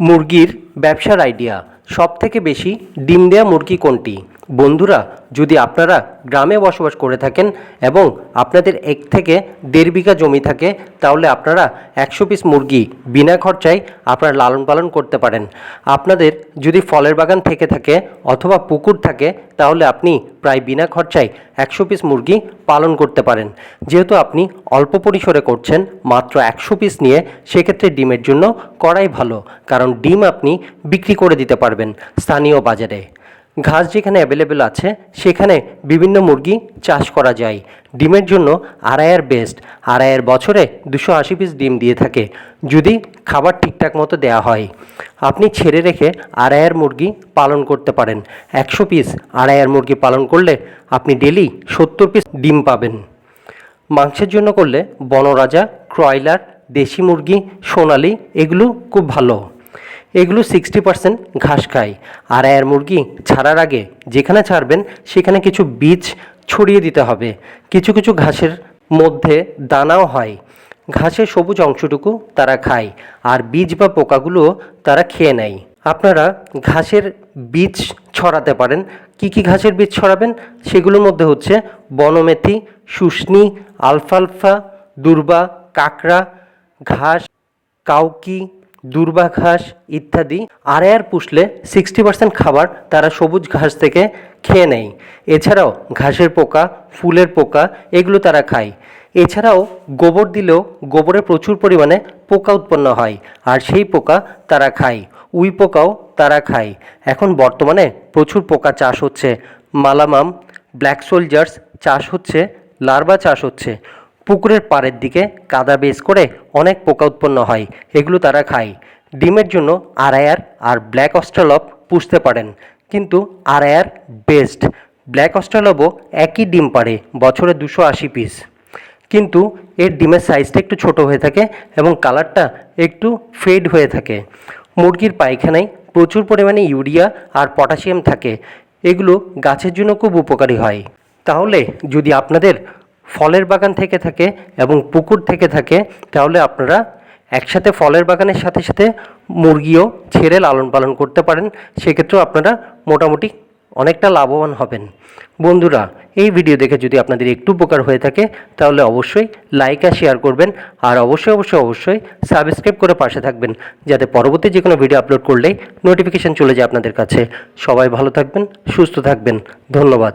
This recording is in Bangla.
মুরগির ব্যবসার আইডিয়া সবথেকে বেশি ডিম দেয়া মুরগি কোনটি? বন্ধুরা, যদি আপনারা গ্রামে বসবাস করে থাকেন এবং আপনাদের এক থেকে দেড় বিঘা জমি থাকে, তাহলে আপনারা একশো পিস মুরগি বিনা খরচায় আপনারা লালন পালন করতে পারেন। আপনাদের যদি ফলের বাগান থেকে থাকে অথবা পুকুর থাকে, তাহলে আপনি প্রায় বিনা খরচায় একশো পিস মুরগি পালন করতে পারেন। যেহেতু আপনি অল্প পরিসরে করছেন, মাত্র একশো পিস নিয়ে সেক্ষেত্রে ডিমের জন্য করাই ভালো, কারণ ডিম আপনি বিক্রি করে দিতে পারবেন স্থানীয় বাজারে। ঘাস যেখানে অ্যাভেলেবেল আছে, সেখানে বিভিন্ন মুরগি চাষ করা যায়। ডিমের জন্য আড়াইয়ের বেস্ট আড়াইয়ের বছরে দুশো আশি পিস ডিম দিয়ে থাকে, যদি খাবার ঠিকঠাক মতো দেওয়া হয়। আপনি ছেড়ে রেখে আড়াইয়ের মুরগি পালন করতে পারেন। একশো পিস আড়াইয়ের মুরগি পালন করলে আপনি ডেলি সত্তর পিস ডিম পাবেন। মাংসের জন্য করলে বনরাজা, ক্রয়লার, দেশি মুরগি, সোনালি, এগুলো খুব ভালো। এগুলো সিক্সটি পার্সেন্ট ঘাস খায়। আর এর মুরগি ছাড়ার আগে যেখানে ছাড়বেন, সেখানে কিছু বীজ ছড়িয়ে দিতে হবে। কিছু কিছু ঘাসের মধ্যে দানাও হয়। ঘাসের সবুজ অংশটুকু তারা খায়, আর বীজ বা পোকাগুলো তারা খেয়ে নেয়। আপনারা ঘাসের বীজ ছড়াতে পারেন। কি কি ঘাসের বীজ ছড়াবেন? সেগুলোর মধ্যে হচ্ছে বনমেথি শুষ্নি আলফালফা, দুর্বা, কাঁকড়া, ঘাস, কাউকি দুর্বা ঘাস ইত্যাদি আড়ায়ার পুষলে সিক্সটি পার্সেন্ট খাবার তারা সবুজ ঘাস থেকে খেয়ে নেয়। এছাড়াও ঘাসের পোকা, ফুলের পোকা, এগুলো তারা খায়। এছাড়াও গোবর দিলেও গোবরে প্রচুর পরিমাণে পোকা উৎপন্ন হয় আর সেই পোকা তারা খায়। উই পোকাও তারা খায়। এখন বর্তমানে প্রচুর পোকা চাষ হচ্ছে। মালামাম, ব্ল্যাক সোলজার্স চাষ হচ্ছে, লার্ভা চাষ হচ্ছে। পুকুরের পাড়ের দিকে কাদা বেস করে অনেক পোকা উৎপন্ন হয়, এগুলো তারা খায়। ডিমের জন্য আড়ায়ার আর ব্ল্যাক অস্ট্রালপ পুষতে পারেন, কিন্তু আড়ায়ার বেস্ট। ব্ল্যাক অস্ট্রালবও একই ডিম পারে বছরে দুশো আশি পিস। কিন্তু এর ডিমের সাইজটা একটু ছোট হয়ে থাকে এবং কালারটা একটু ফেড হয়ে থাকে। মুরগির পায়খানায় প্রচুর পরিমাণে ইউরিয়া আর পটাশিয়াম থাকে, এগুলো গাছের জন্য খুব উপকারী হয়। তাহলে যদি আপনাদের ফলের বাগান থেকে থাকে এবং পুকুর থেকে থাকে, তাহলে আপনারা একসাথে ফলের বাগানের সাথে সাথে মুরগিও ছেড়ে লালন পালন করতে পারেন। সেক্ষেত্রেও আপনারা মোটামুটি অনেকটা লাভবান হবেন। বন্ধুরা, এই ভিডিও দেখে যদি আপনাদের একটু উপকার হয়ে থাকে, তাহলে অবশ্যই লাইক আর শেয়ার করবেন আর অবশ্যই অবশ্যই অবশ্যই সাবস্ক্রাইব করে পাশে থাকবেন, যাতে পরবর্তী যে কোনো ভিডিও আপলোড করলেই নোটিফিকেশান চলে যায় আপনাদের কাছে। সবাই ভালো থাকবেন, সুস্থ থাকবেন। ধন্যবাদ।